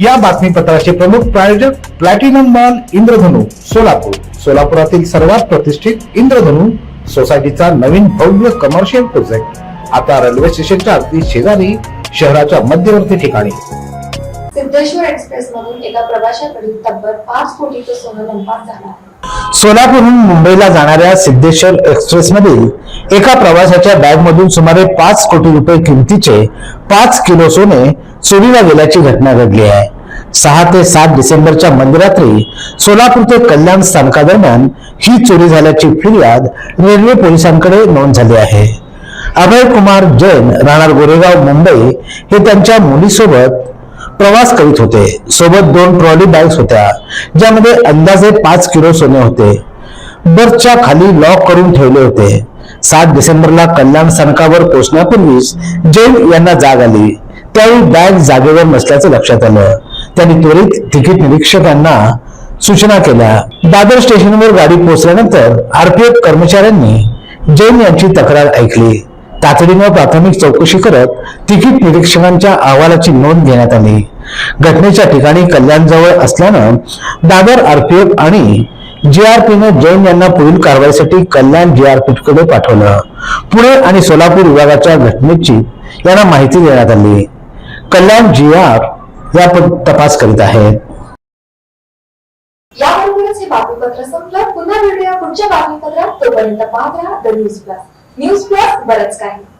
या बातमीपत्राचे प्रमुख प्रायोजक प्लॅटिनम मॉल इंद्रधनु सोलापूर. सोलापुरातील सर्वात प्रतिष्ठित इंद्रधनु सोसायटीचा नवीन भव्य कमर्शियल प्रोजेक्ट आता रेल्वे स्टेशनच्या अगदी शेजारी शहराच्या मध्यवर्ती ठिकाणी. सिद्धेश्वर एक्सप्रेस मधून एका प्रवाशाकडील तब्बल पाच कोटीचं सोनं लंपास झालं सोलापूरहून मुंबईला जाणाऱ्या सिद्धेश्वर एक्सप्रेस मधील एका प्रवाशाच्या बॅगमधून सुमारे पाच कोटी रुपये किमतीचे पाच किलो सोने चोरीला गेल्याची घटना घडली आहे. सहा ते सात डिसेंबरच्या मध्यरात्री सोलापूर ते कल्याण स्थानकादरम्यान ही चोरी झाल्याची फिर्याद रेल्वे पोलिसांकडे नोंद झाली आहे. अभय कुमार जैन राहणार गोरेगाव मुंबई हे त्यांच्या मुलीसोबत प्रवास करीत होते. सोबत दोन ट्रॉली बॅग्स होत्या ज्यामध्ये अंदाजे पाच किलो सोने होते. बर्थच्या खाली लॉक करून ठेवले होते. सात डिसेंबरला कल्याण स्थानकावर पोहोचण्यापूर्वीच जैन यांना जाग आली. त्यावेळी बॅग जागेवर नसल्याचं लक्षात आलं. त्यांनी त्वरित तिकीट निरीक्षकांना सूचना केल्या. दादर स्टेशनवर गाडी पोहोचल्यानंतर आरपीएफ कर्मचाऱ्यांनी जैन यांची तक्रार ऐकली. तातडीनं प्राथमिक चौकशी करत तिकीट निरीक्षकांच्या अहवालाची नोंद घेण्यात आली. घटनेच्या ठिकाणी कल्याणजवळ असल्यानं दादर आरपीएफ आणि जीआरपीने जैन यांना पुढील कारवाईसाठी कल्याण जीआरपीकडे पाठवलं. पुणे आणि सोलापूर विभागाच्या घटनेची यांना माहिती देण्यात आली. कल्याण जीआर या तपास करीत आहेत याबरोबरच हे बातमीपत्र संपलं. पुन्हा भेटूया पुढच्या बातमीपत्रात. तोपर्यंत पाहत राहा the news plus. News plus बरंच काही.